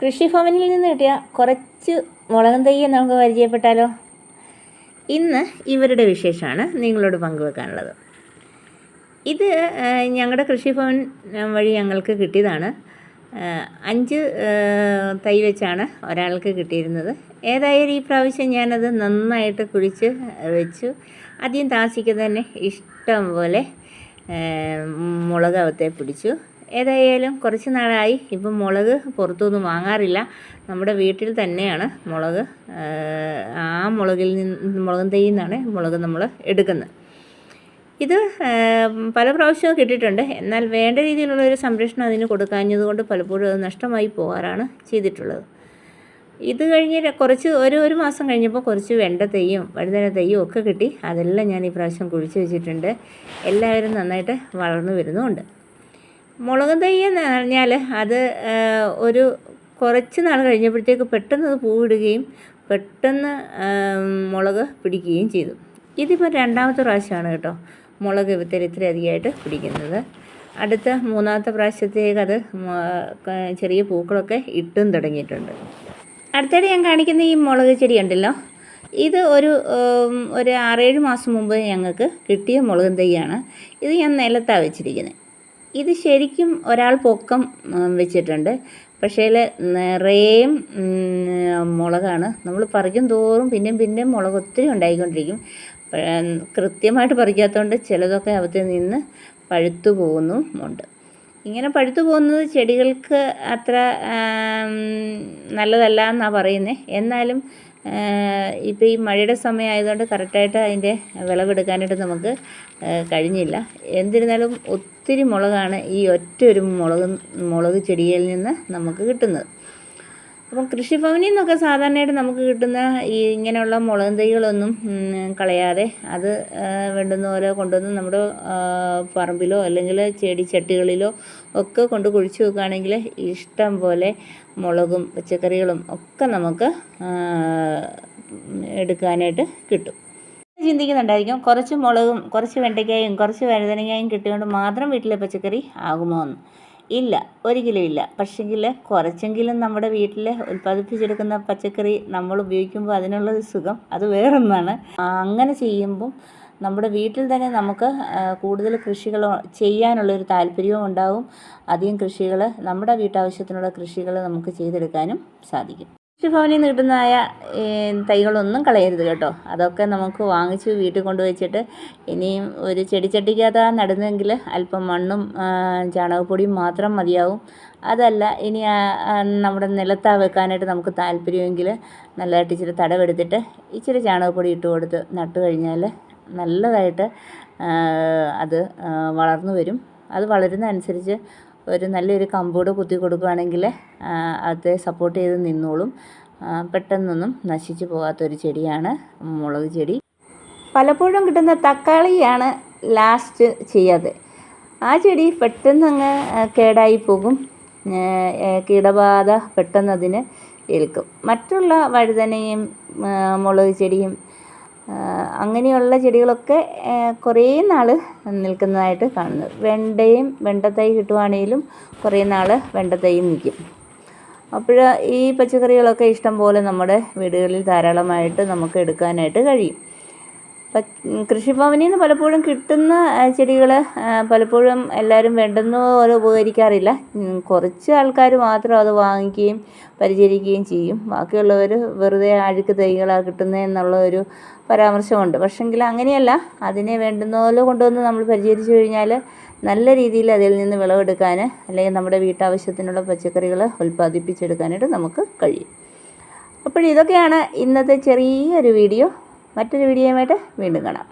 കൃഷിഭവനിൽ നിന്ന് കിട്ടിയ കുറച്ച് മുളകും തയ്യെ നമുക്ക് പരിചയപ്പെട്ടാലോ? ഇന്ന് ഇവരുടെ വിശേഷമാണ് നിങ്ങളോട് പങ്കുവെക്കാനുള്ളത്. ഇത് ഞങ്ങളുടെ കൃഷിഭവൻ വഴി ഞങ്ങൾക്ക് കിട്ടിയതാണ്. അഞ്ച് തൈ വെച്ചാണ് ഒരാൾക്ക് കിട്ടിയിരുന്നത്. ഏതായാലും ഈ പ്രാവശ്യം ഞാനത് നന്നായിട്ട് കുഴിച്ച് വെച്ചു. ആദ്യം താസിക്ക് തന്നെ ഇഷ്ടം പോലെ മുളകത്തെ പിടിച്ചു. ഏതായാലും കുറച്ച് നാളായി. ഇപ്പം മുളക് പുറത്തുനിന്ന് വാങ്ങാറില്ല. നമ്മുടെ വീട്ടിൽ തന്നെയാണ് മുളക്. ആ, മുളകിൽ നിന്ന് മുളകും തൈയിൽ നിന്നാണ് മുളക് നമ്മൾ എടുക്കുന്നത്. ഇത് പല പ്രാവശ്യവും കിട്ടിയിട്ടുണ്ട്. എന്നാൽ വേണ്ട രീതിയിലുള്ള ഒരു സംരക്ഷണം അതിന് കൊടുക്കാഞ്ഞതുകൊണ്ട് പലപ്പോഴും അത് നഷ്ടമായി പോകാറാണ് ചെയ്തിട്ടുള്ളത്. ഇത് കഴിഞ്ഞ് കുറച്ച് ഒരു ഒരു മാസം കഴിഞ്ഞപ്പോൾ കുറച്ച് വെണ്ട തെയ്യും വഴുതന തെയ്യും ഒക്കെ കിട്ടി. അതെല്ലാം ഞാൻ ഈ പ്രാവശ്യം കുഴിച്ച് വെച്ചിട്ടുണ്ട്. എല്ലാവരും നന്നായിട്ട് വളർന്നു വരുന്നുമുണ്ട്. മുളക് തൈ എന്ന് പറഞ്ഞാൽ അത് ഒരു കുറച്ച് നാൾ കഴിഞ്ഞപ്പോഴത്തേക്ക് പെട്ടെന്ന് അത് പൂവിടുകയും പെട്ടെന്ന് മുളക് പിടിക്കുകയും ചെയ്തു. ഇതിപ്പോൾ രണ്ടാമത്തെ പ്രാവശ്യമാണ് കേട്ടോ മുളക് ഇത്തിരി അധികമായിട്ട് പിടിക്കുന്നത്. അടുത്ത മൂന്നാമത്തെ പ്രാവശ്യത്തേക്ക് അത് ചെറിയ പൂക്കളൊക്കെ ഇട്ടും തുടങ്ങിയിട്ടുണ്ട്. അടുത്തിടെ ഞാൻ കാണിക്കുന്ന ഈ മുളക് ചെടി ഉണ്ടല്ലോ ഇത് ഒരു ഒരു ആറേഴ് മാസം മുമ്പ് ഞങ്ങൾക്ക് കിട്ടിയ മുളകും തൈയാണ്. ഇത് ഞാൻ നിലത്താണ് വെച്ചിരിക്കുന്നത് ഇത് ശരിക്കും ഒരാൾ പൊക്കം വെച്ചിട്ടുണ്ട്. പക്ഷേ നിറയും മുളകാണ്. നമ്മൾ പറിക്കും തോറും പിന്നെയും പിന്നെയും മുളക് ഒത്തിരി ഉണ്ടായിക്കൊണ്ടിരിക്കും. കൃത്യമായിട്ട് പറിക്കാത്തതുകൊണ്ട് ചിലതൊക്കെ അവത്തിൽ നിന്ന് പഴുത്തു പോകുന്നുമുണ്ട്. ഇങ്ങനെ പഴുത്തു പോകുന്നത് ചെടികൾക്ക് അത്ര നല്ലതല്ല എന്നാണ് പറയുന്നത് എന്നാലും ഇപ്പോൾ ഈ മഴയുടെ സമയമായതുകൊണ്ട് കറക്റ്റായിട്ട് അതിന്റെ വിളവെടുക്കാനായിട്ട് നമുക്ക് കഴിഞ്ഞില്ല. എന്നിരുന്നാലും ഒത്തിരി മുളകാണ് ഈ ഒറ്റ ഒരു മുളക് മുളക് ചെടിയിൽ നിന്ന് നമുക്ക് കിട്ടുന്നത്. അപ്പം കൃഷിഭവനിൽ നിന്നൊക്കെ സാധാരണയായിട്ട് നമുക്ക് കിട്ടുന്ന ഈ ഇങ്ങനെയുള്ള മുളക് തൈകളൊന്നും കളയാതെ അത് വേണ്ടുന്ന പോലെ കൊണ്ടുവന്ന് നമ്മുടെ പറമ്പിലോ അല്ലെങ്കിൽ ചെടിച്ചട്ടികളിലോ ഒക്കെ കൊണ്ട് കുഴിച്ചു വെക്കുകയാണെങ്കിൽ ഇഷ്ടം പോലെ മുളകും പച്ചക്കറികളും ഒക്കെ നമുക്ക് എടുക്കാനായിട്ട് കിട്ടും. ചിന്തിക്കുന്നുണ്ടായിരിക്കും കുറച്ച് മുളകും കുറച്ച് വെണ്ടയ്ക്കായും കുറച്ച് വഴുതനങ്ങയും കിട്ടിയോണ്ട് മാത്രം വീട്ടിലെ പച്ചക്കറി ആകുമോ എന്ന്. ഇല്ല ഒരിക്കലും ഇല്ല. പക്ഷെങ്കിൽ കുറച്ചെങ്കിലും നമ്മുടെ വീട്ടിൽ ഉൽപ്പാദിപ്പിച്ചെടുക്കുന്ന പച്ചക്കറി നമ്മൾ ഉപയോഗിക്കുമ്പോൾ അതിനുള്ള സുഖം അത് വേറൊന്നാണ്. അങ്ങനെ ചെയ്യുമ്പം നമ്മുടെ വീട്ടിൽ തന്നെ നമുക്ക് കൂടുതൽ കൃഷികൾ ചെയ്യാനുള്ളൊരു താല്പര്യവും ഉണ്ടാവും. അധികം കൃഷികൾ നമ്മുടെ വീട്ടാവശ്യത്തിനുള്ള കൃഷികൾ നമുക്ക് ചെയ്തെടുക്കാനും സാധിക്കും. കൃഷിഭവനിൽ ഈ തൈകളൊന്നും കളയരുത് കേട്ടോ. അതൊക്കെ നമുക്ക് വാങ്ങിച്ച് വീട്ടിൽ കൊണ്ടുവച്ചിട്ട് ഇനിയും ഒരു ചെടിച്ചട്ടിക്കകത്ത് നടുന്നെങ്കിൽ അല്പം മണ്ണും ചാണകപ്പൊടിയും മാത്രം മതിയാവും. അതല്ല ഇനി നമ്മുടെ നിലത്താ വെക്കാനായിട്ട് നമുക്ക് താല്പര്യമെങ്കിൽ നല്ലതായിട്ട് ഇച്ചിരി തടവെടുത്തിട്ട് ഇച്ചിരി ചാണകപ്പൊടി ഇട്ട് കൊടുത്ത് നട്ടു കഴിഞ്ഞാൽ നല്ലതായിട്ട് അത് വളർന്നു വരും. അത് വളരുന്ന അനുസരിച്ച് ഒരു നല്ലൊരു കമ്പൂട് കുത്തി കൊടുക്കുകയാണെങ്കിൽ അത് സപ്പോർട്ട് ചെയ്ത് നിന്നോളും. പെട്ടെന്നൊന്നും നശിച്ചു പോകാത്തൊരു ചെടിയാണ് മുളക് ചെടി. പലപ്പോഴും കിട്ടുന്ന തക്കാളിയാണ് ലാസ്റ്റ് ചെയ്യാതെ ആ ചെടി പെട്ടെന്ന് അങ്ങ് കേടായി പോകും. കീടബാധ പെട്ടെന്ന് അതിന് ഏൽക്കും. മറ്റുള്ള വഴുതനയും മുളക് ചെടിയും അങ്ങനെയുള്ള ചെടികളൊക്കെ കുറേ നാൾ നിൽക്കുന്നതായിട്ട് കാണുന്നു. വെണ്ടയും വെണ്ടത്തൈ കിട്ടുവാണെങ്കിലും കുറേ നാൾ വെണ്ടത്തൈയും നിൽക്കും. അപ്പോൾ ഈ പച്ചക്കറികളൊക്കെ ഇഷ്ടം പോലെ നമ്മുടെ വീടുകളിൽ ധാരാളമായിട്ട് നമുക്ക് എടുക്കാനായിട്ട് കഴിയും. കൃഷിഭവനിൽ നിന്ന് പലപ്പോഴും കിട്ടുന്ന ചെടികൾ പലപ്പോഴും എല്ലാവരും വേണ്ടെന്ന് പോലെ ഉപകരിക്കാറില്ല. കുറച്ച് ആൾക്കാർ മാത്രം അത് വാങ്ങിക്കുകയും പരിചരിക്കുകയും ചെയ്യും. ബാക്കിയുള്ളവർ വെറുതെ അഴുക്ക് തൈകളാണ് കിട്ടുന്നത് എന്നുള്ള ഒരു പരാമർശമുണ്ട്. പക്ഷെങ്കിൽ അങ്ങനെയല്ല. അതിനെ വേണ്ടുന്ന പോലെ കൊണ്ടുവന്ന് നമ്മൾ പരിചരിച്ചു കഴിഞ്ഞാൽ നല്ല രീതിയിൽ അതിൽ നിന്ന് വിളവെടുക്കാൻ അല്ലെങ്കിൽ നമ്മുടെ വീട്ടാവശ്യത്തിനുള്ള പച്ചക്കറികൾ ഉൽപ്പാദിപ്പിച്ചെടുക്കാനായിട്ട് നമുക്ക് കഴിയും. അപ്പോൾ ഇതൊക്കെയാണ് ഇന്നത്തെ ചെറിയൊരു വീഡിയോ. മറ്റൊരു വീഡിയോയുമായിട്ട് വീണ്ടും കാണാം.